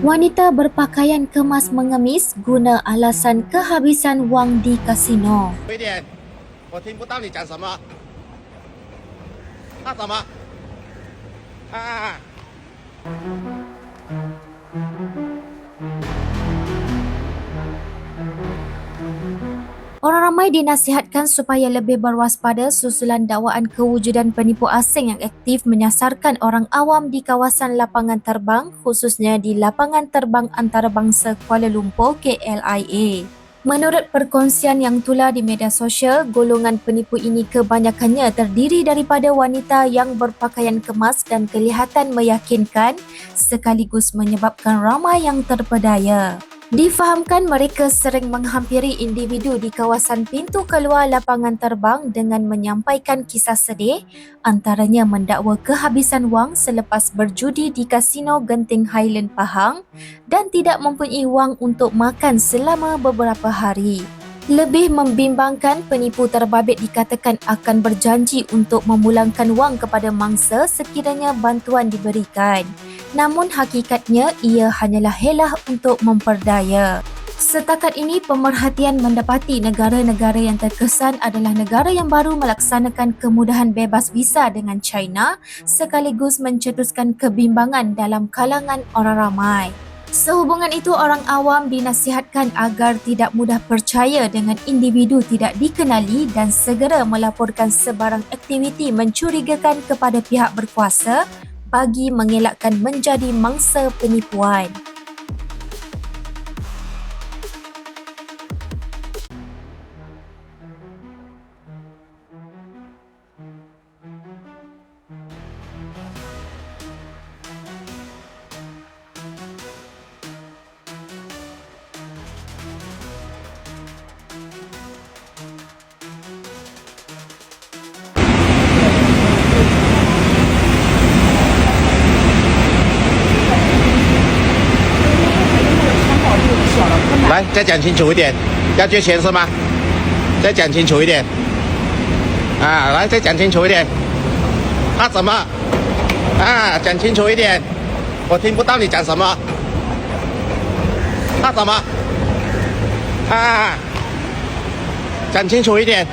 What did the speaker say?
Wanita berpakaian kemas mengemis guna alasan kehabisan wang di kasino. Orang ramai dinasihatkan supaya lebih berwaspada susulan dakwaan kewujudan penipu asing yang aktif menyasarkan orang awam di kawasan lapangan terbang khususnya di lapangan terbang antarabangsa Kuala Lumpur KLIA. Menurut perkongsian yang tular di media sosial, golongan penipu ini kebanyakannya terdiri daripada wanita yang berpakaian kemas dan kelihatan meyakinkan sekaligus menyebabkan ramai yang terpedaya. Difahamkan mereka sering menghampiri individu di kawasan pintu keluar lapangan terbang dengan menyampaikan kisah sedih antaranya mendakwa kehabisan wang selepas berjudi di kasino Genting Highland Pahang dan tidak mempunyai wang untuk makan selama beberapa hari. Lebih membimbangkan, penipu terbabit dikatakan akan berjanji untuk memulangkan wang kepada mangsa sekiranya bantuan diberikan. Namun hakikatnya ia hanyalah helah untuk memperdaya. Setakat ini pemerhatian mendapati negara-negara yang terkesan adalah negara yang baru melaksanakan kemudahan bebas visa dengan China sekaligus mencetuskan kebimbangan dalam kalangan orang ramai. Sehubungan itu orang awam dinasihatkan agar tidak mudah percaya dengan individu tidak dikenali dan segera melaporkan sebarang aktiviti mencurigakan kepada pihak berkuasa bagi mengelakkan menjadi mangsa penipuan. 来，再讲清楚一点，要借钱是吗？再讲清楚一点。啊，来，再讲清楚一点。怕什么？啊，讲清楚一点，我听不到你讲什么。怕什么？啊，讲清楚一点。